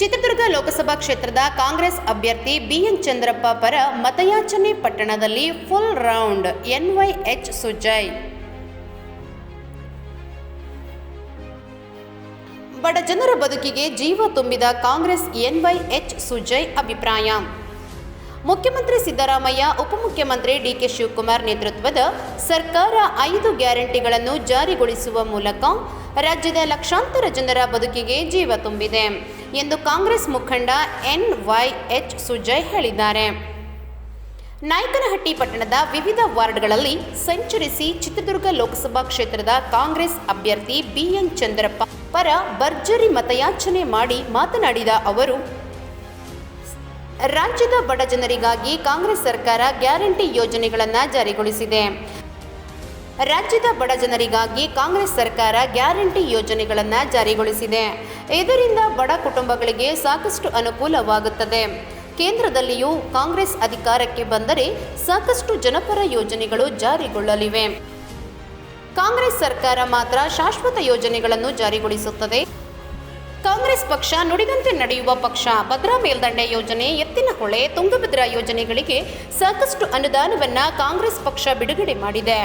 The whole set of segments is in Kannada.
ಚಿತ್ರದುರ್ಗ ಲೋಕಸಭಾ ಕ್ಷೇತ್ರದ ಕಾಂಗ್ರೆಸ್ ಅಭ್ಯರ್ಥಿ ಬಿಎನ್ ಚಂದ್ರಪ್ಪ ಪರ ಮತಯಾಚನೆ ಪಟ್ಟಣದಲ್ಲಿ ಫುಲ್ ರೌಂಡ್ ಎನ್ವೈಎಚ್ ಸುಜಯ್. ಬಡ ಜನರ ಬದುಕಿಗೆ ಜೀವ ತುಂಬಿದ ಕಾಂಗ್ರೆಸ್ ಎನ್ವೈಎಚ್ ಸುಜಯ್ ಅಭಿಪ್ರಾಯ. ಮುಖ್ಯಮಂತ್ರಿ ಸಿದ್ದರಾಮಯ್ಯ, ಉಪಮುಖ್ಯಮಂತ್ರಿ ಡಿಕೆ ಶಿವಕುಮಾರ್ ನೇತೃತ್ವದ ಸರ್ಕಾರ ಐದು ಗ್ಯಾರಂಟಿಗಳನ್ನು ಜಾರಿಗೊಳಿಸುವ ಮೂಲಕ ರಾಜ್ಯದ ಲಕ್ಷಾಂತರ ಜನರ ಬದುಕಿಗೆ ಜೀವ ತುಂಬಿದೆ. ಎಂದು ಕಾಂಗ್ರೆಸ್ ಮುಖಂಡ ಎನ್ ವೈ ಎಚ್ ಸುಜಯ್ ಹೇಳಿದ್ದಾರೆ. ನಾಯಕನಹಟ್ಟಿ ಪಟ್ಟಣದ ವಿವಿಧ ವಾರ್ಡ್ಗಳಲ್ಲಿ ಸಂಚರಿಸಿ ಚಿತ್ರದುರ್ಗ ಲೋಕಸಭಾ ಕ್ಷೇತ್ರದ ಕಾಂಗ್ರೆಸ್ ಅಭ್ಯರ್ಥಿ ಬಿಎನ್ ಚಂದ್ರಪ್ಪ ಪರ ಭರ್ಜರಿ ಮತಯಾಚನೆ ಮಾಡಿ ಮಾತನಾಡಿದ ಅವರು, ರಾಜ್ಯದ ಬಡ ಜನರಿಗಾಗಿ ಕಾಂಗ್ರೆಸ್ ಸರ್ಕಾರ ಗ್ಯಾರಂಟಿ ಯೋಜನೆಗಳನ್ನು ಜಾರಿಗೊಳಿಸಿದೆ. ರಾಜ್ಯದ ಬಡ ಜನರಿಗಾಗಿ ಕಾಂಗ್ರೆಸ್ ಸರ್ಕಾರ ಗ್ಯಾರಂಟಿ ಯೋಜನೆಗಳನ್ನು ಜಾರಿಗೊಳಿಸಿದೆ. ಇದರಿಂದ ಬಡ ಕುಟುಂಬಗಳಿಗೆ ಸಾಕಷ್ಟು ಅನುಕೂಲವಾಗುತ್ತದೆ. ಕೇಂದ್ರದಲ್ಲಿಯೂ ಕಾಂಗ್ರೆಸ್ ಅಧಿಕಾರಕ್ಕೆ ಬಂದರೆ ಸಾಕಷ್ಟು ಜನಪರ ಯೋಜನೆಗಳು ಜಾರಿಗೊಳ್ಳಲಿವೆ. ಕಾಂಗ್ರೆಸ್ ಸರ್ಕಾರ ಮಾತ್ರ ಶಾಶ್ವತ ಯೋಜನೆಗಳನ್ನು ಜಾರಿಗೊಳಿಸುತ್ತದೆ. ಕಾಂಗ್ರೆಸ್ ಪಕ್ಷ ನುಡಿದಂತೆ ನಡೆಯುವ ಪಕ್ಷ. ಭದ್ರಾ ಮೇಲ್ದಂಡೆ ಯೋಜನೆ, ಎತ್ತಿನ ಹೊಳೆ, ತುಂಗಭದ್ರಾ ಯೋಜನೆಗಳಿಗೆ ಸಾಕಷ್ಟು ಅನುದಾನವನ್ನ ಕಾಂಗ್ರೆಸ್ ಪಕ್ಷ ಬಿಡುಗಡೆ ಮಾಡಿದೆ.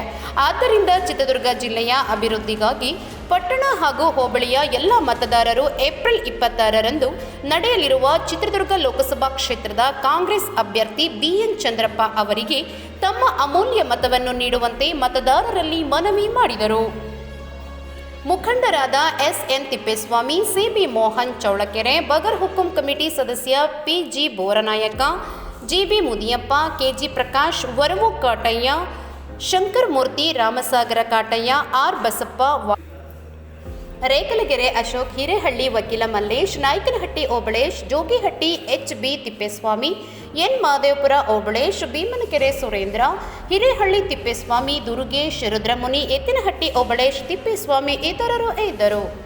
ಆದ್ದರಿಂದ ಚಿತ್ರದುರ್ಗ ಜಿಲ್ಲೆಯ ಅಭಿವೃದ್ಧಿಗಾಗಿ ಪಟ್ಟಣ ಹಾಗೂ ಹೋಬಳಿಯ ಎಲ್ಲ ಮತದಾರರು ಏಪ್ರಿಲ್ ಇಪ್ಪತ್ತಾರರಂದು ನಡೆಯಲಿರುವ ಚಿತ್ರದುರ್ಗ ಲೋಕಸಭಾ ಕ್ಷೇತ್ರದ ಕಾಂಗ್ರೆಸ್ ಅಭ್ಯರ್ಥಿ ಬಿಎನ್ ಚಂದ್ರಪ್ಪ ಅವರಿಗೆ ತಮ್ಮ ಅಮೂಲ್ಯ ಮತವನ್ನು ನೀಡುವಂತೆ ಮತದಾರರಲ್ಲಿ ಮನವಿ ಮಾಡಿದರು. ಮುಖಂಡರಾದ S N Thippeswamy, C B Mohan Chowlakere, ಬಗರ್ ಹುಕುಂ ಕಮಿಟಿ ಸದಸ್ಯ P G Boranayaka, GB Mudiyappa KG Prakash Varavu Kataiah Shankar Murthy Ramasagara Kataiah, R. Basappa Rekalagere Ashok Hirehalli ವಕೀಲ Mallesh, Nayakanahatti Obalesh, Jogihatti H B Thippeswamy, N Madevapura Obalesh, Bheemanakere Surendra, Hirehalli Thippeswamy, Durugesh, Rudramuni, Ettinahatti Obalesh, Thippeswamy ಇತರರು ಇದ್ದರು.